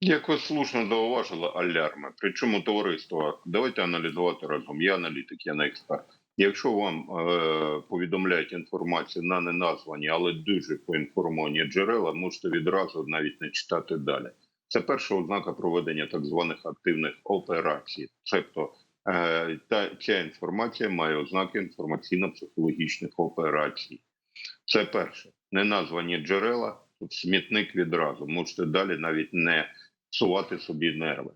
Як ви слушно зауважили, алярми. Причому товариство, давайте аналізувати разом. Я аналітик, я не експерт. Якщо вам е, повідомляють інформацію на неназвані, але дуже поінформовані джерела, можете відразу навіть не читати далі. Це перша ознака проведення так званих активних операцій. Тобто е, та ця інформація має ознаки інформаційно-психологічних операцій. Це перше. Неназвані джерела, тут смітник відразу. Можете далі навіть не псувати собі нерви.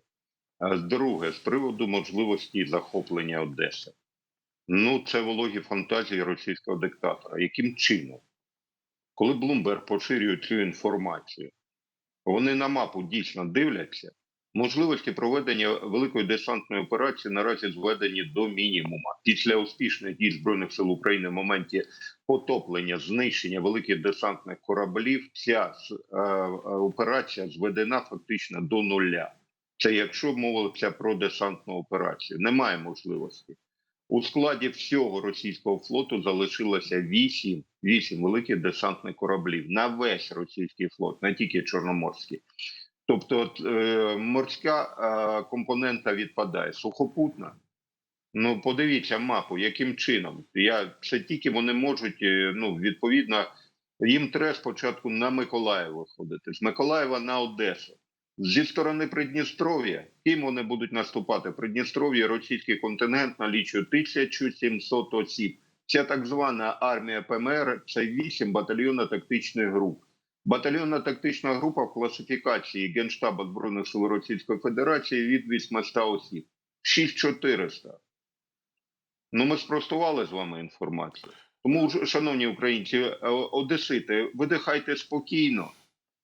А Друге, з приводу можливості захоплення Одеси. Ну, це вологі фантазії російського диктатора. Яким чином? Коли Блумберг поширює цю інформацію, вони на мапу дійсно дивляться. Можливості проведення великої десантної операції наразі зведені до мінімума. Після успішних дій Збройних сил України в моменті потоплення, знищення великих десантних кораблів, ця е, операція зведена фактично до нуля. Це якщо мовиться про десантну операцію, немає можливості. У складі всього російського флоту залишилося 8, 8 великих десантних кораблів на весь російський флот, не тільки Чорноморський. Тобто, от, е, морська е, компонента відпадає, сухопутна. Ну, подивіться мапу, яким чином. Я це тільки вони можуть. е, Ну, відповідно, їм треба спочатку на Миколаїв виходити, з Миколаєва на Одесу. Зі сторони Придністров'я, ким вони будуть наступати? Придністров'я, російський контингент налічує 1700 осіб. Ця так звана армія ПМР це 8 батальйонно-тактичних груп. Батальйонна тактична група в класифікації Генштабу Збройних сил Російської Федерації від 800 осіб. 6400. Ну, ми спростували з вами інформацію. Тому, шановні українці, е, одесити, видихайте спокійно.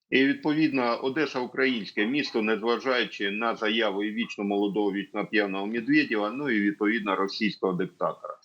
І відповідно Одеса українське місто, незважаючи на заяви вічно молодого, вічно п'яного Медведєва, ну і відповідно російського диктатора.